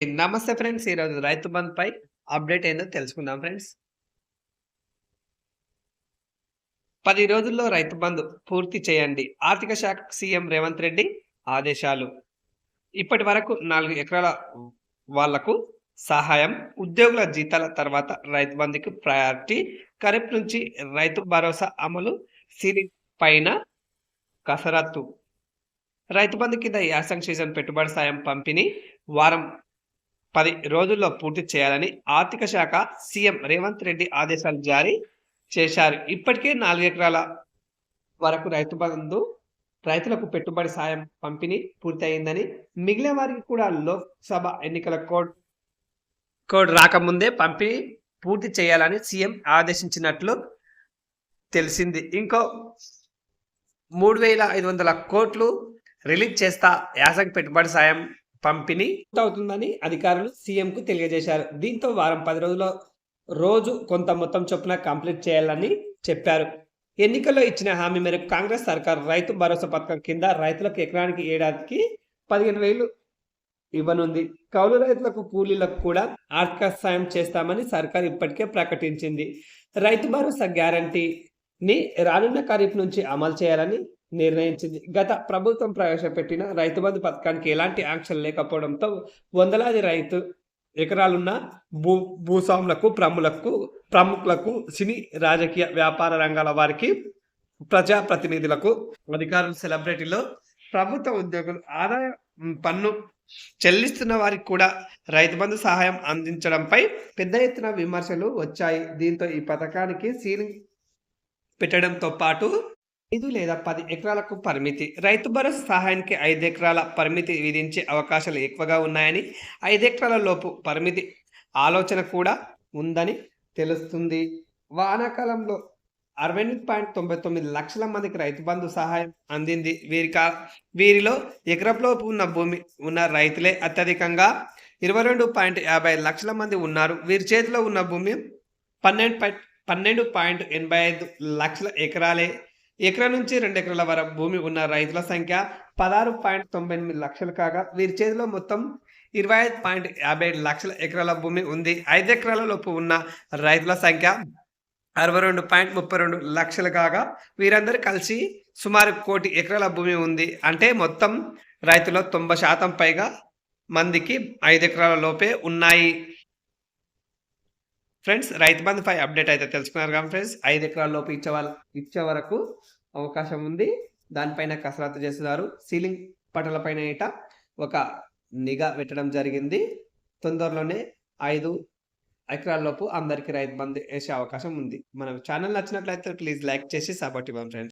నమస్తే ఫ్రెండ్స్. ఈరోజు రైతు బంధుపై అప్డేట్ ఏందో తెలుసుకుందాం ఫ్రెండ్స్. పది రోజుల్లో రైతు బంధు పూర్తి చేయండి. ఆర్థిక శాఖ సీఎం రేవంత్ రెడ్డి ఆదేశాలు. ఇప్పటి వరకు నాలుగు ఎకరాల వాళ్ళకు సహాయం, ఉద్యోగుల జీతాల తర్వాత రైతు బంధుకి ప్రయారిటీ. ఖరీఫ్ నుంచి రైతు భరోసా అమలు సిరి పైన కసరత్తు. రైతు బంధు కింద యాసంగ్ సీజన్ పెట్టుబడి సాయం పంపిణీ వారం పది రోజుల్లో పూర్తి చేయాలని ఆర్థిక శాఖ సీఎం రేవంత్ రెడ్డి ఆదేశాలు జారీ చేశారు. ఇప్పటికే నాలుగు ఎకరాల వరకు రైతు బంధు రైతులకు పెట్టుబడి సాయం పంపిణీ పూర్తయిందని, మిగిలిన వారికి కూడా లోక్సభ ఎన్నికల కోడ్ కోడ్ రాకముందే పంపిణీ పూర్తి చేయాలని సీఎం ఆదేశించినట్లు తెలిసింది. ఇంకో 3,500 కోట్లు రిలీజ్ చేస్తా యాసంగి పెట్టుబడి సాయం పంపిణీ అవుతుందని అధికారులు సీఎంకు తెలియజేశారు. దీంతో వారం పది రోజుల్లో రోజు కొంత మొత్తం చొప్పున కంప్లీట్ చేయాలని చెప్పారు. ఎన్నికల్లో ఇచ్చిన హామీ మేరకు కాంగ్రెస్ సర్కార్ రైతు భరోసా పథకం కింద రైతులకు ఎకరానికి ఏడాదికి 15,000 ఇవ్వనుంది. కౌలు రైతులకు, కూలీలకు కూడా ఆర్థిక సాయం చేస్తామని సర్కార్ ఇప్పటికే ప్రకటించింది. రైతు భరోసా గ్యారంటీని రానున్న ఖరీఫ్ నుంచి అమలు చేయాలని నిర్ణయించింది. గత ప్రభుత్వం ప్రవేశపెట్టిన రైతు బంధు పథకానికి ఎలాంటి ఆంక్షలు లేకపోవడంతో వందలాది రైతు ఎకరాలున్న భూ భూస్వాములకు, ప్రములకు ప్రముఖులకు, సినీ, రాజకీయ, వ్యాపార రంగాల వారికి, ప్రజా ప్రతినిధులకు, అధికారులు, సెలబ్రిటీలు, ప్రభుత్వ ఉద్యోగులు, ఆదాయ పన్ను చెల్లిస్తున్న వారికి కూడా రైతు బంధు సహాయం అందించడంపై పెద్ద ఎత్తున విమర్శలు వచ్చాయి. దీంతో ఈ పథకానికి సీలింగ్ పెట్టడంతో పాటు ఐదు లేదా పది ఎకరాలకు పరిమితి, రైతు భరోసా సహాయానికి ఐదు ఎకరాల పరిమితి విధించే అవకాశాలు ఎక్కువగా ఉన్నాయని, ఐదు ఎకరాల లోపు పరిమితి ఆలోచన కూడా ఉందని తెలుస్తుంది. వానాకాలంలో 68.99 లక్షల మందికి రైతు బంధు సహాయం అందింది. వీరికా వీరిలో ఎకరంలోపు ఉన్న భూమి ఉన్న రైతులే అత్యధికంగా 22.50 లక్షల మంది ఉన్నారు. వీరి చేతిలో ఉన్న భూమి 12.85 లక్షల ఎకరాలే. ఎకరా నుంచి రెండు ఎకరాల వరకు భూమి ఉన్న రైతుల సంఖ్య 16.98 లక్షలు కాగా, వీరి చేతిలో మొత్తం 25.57 లక్షల ఎకరాల భూమి ఉంది. ఐదు ఎకరాల లోపు ఉన్న రైతుల సంఖ్య 62.32 లక్షలు కాగా, వీరందరూ కలిసి సుమారు కోటి ఎకరాల భూమి ఉంది. అంటే మొత్తం రైతుల తొంభై శాతం పైగా మందికి ఐదు ఎకరాల లోపే ఉన్నాయి. ఫ్రెండ్స్ రైతు బంధుపై అప్డేట్ అయితే తెలుసుకున్నారు కదా ఫ్రెండ్స్. ఐదు ఎకరాల లోపు ఇచ్చే వాళ్ళ ఇచ్చే వరకు అవకాశం ఉంది. దానిపైన కసరత్తు చేస్తున్నారు. సీలింగ్ పట్టాలపైన ఇట ఒక నిఘా పెట్టడం జరిగింది. తొందరలోనే ఐదు ఎకరాల లోపు అందరికీ రైతు బంధు వేసే అవకాశం ఉంది. మన ఛానల్ నచ్చినట్లయితే ప్లీజ్ లైక్ చేసి సపోర్ట్ ఇవ్వండి ఫ్రెండ్స్.